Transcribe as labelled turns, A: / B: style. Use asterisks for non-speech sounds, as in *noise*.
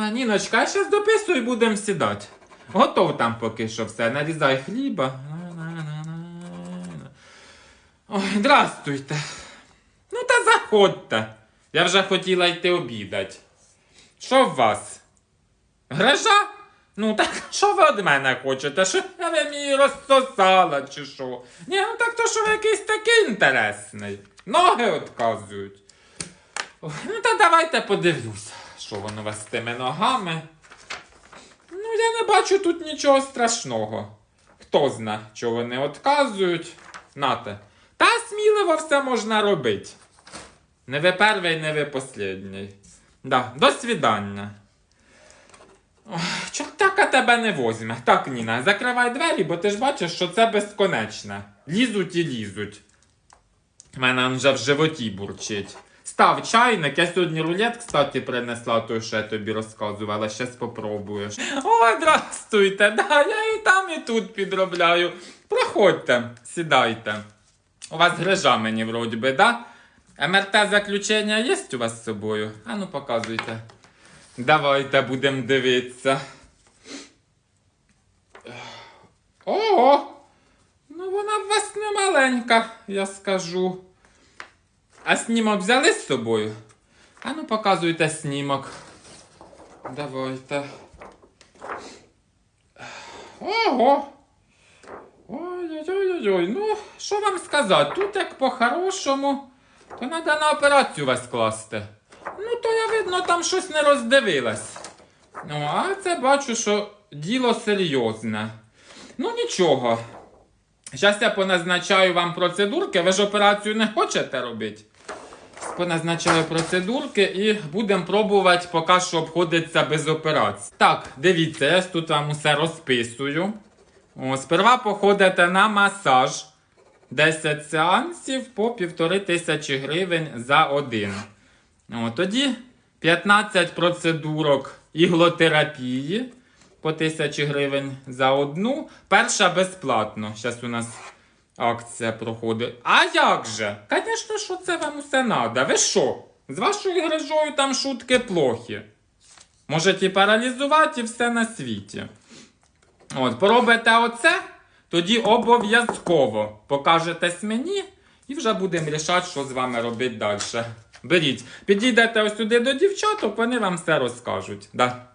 A: на, Ніночка, я зараз дописую і будемо сідати. Готов там поки що все. Нарізай хліба. Ой, здрастуйте. Ну та заходьте. Я вже хотіла йти обідати. Що в вас? Грежа? Ну так *laughs* що ви від мене хочете? Що я ви мені розсосала, чи що? Ні, ну так то що ви якийсь такий інтересний. Ноги відказують. Ну та давайте подивлюся, що воно вас ногами. Ну, я не бачу тут нічого страшного. Хто зна, що вони відказують. Нате. Та сміливо все можна робити. Не ви перший, не ви послідній. Да, до свидання. Ой, Чортака тебе не возьме. Так, Ніна, закривай двері, бо ти ж бачиш, що це безконечне. Лізуть і лізуть. У мене вже в животі бурчить. Став чайник, я сьогодні рулет, кстати, принесла, той, що я тобі розказувала, щас попробуєш. О, здрастуйте, да, я і там, і тут підробляю. Проходьте, сідайте. У вас грижа мені вроді би, да? МРТ заключення є у вас з собою? А ну показуйте. Давайте будемо дивитися. Ого! Ну вона в вас не маленька, я скажу. А снімок взяли з собою? А ну показуйте снімок. Давайте. Ого! Ой-ой-ой-ой. Ну, що вам сказати? Тут як по-хорошому, то треба на операцію вас класти. Ну, то я видно, там щось не роздивилась. Ну, а це бачу, що діло серйозне. Ну нічого. Зараз я поназначаю вам процедурки. Ви ж операцію не хочете робити? Поназначаю процедурки і будемо пробувати поки що обходитися без операції. Так, дивіться, я тут вам усе розписую. О, сперва походите на масаж. 10 сеансів по півтори тисячі гривень за один. О, тоді 15 процедурок іглотерапії по тисячі гривень за одну. Перша безплатно. Зараз у нас акція проходить. А як же? Звісно, що це вам усе треба. Ви що? З вашою грижою там шутки плохі. Можете паралізувати все на світі. От, поробите оце, тоді обов'язково покажетесь мені і вже будемо рішати, що з вами робити далі. Беріть, підійдете ось сюди до дівчаток, вони вам все розкажуть. Да.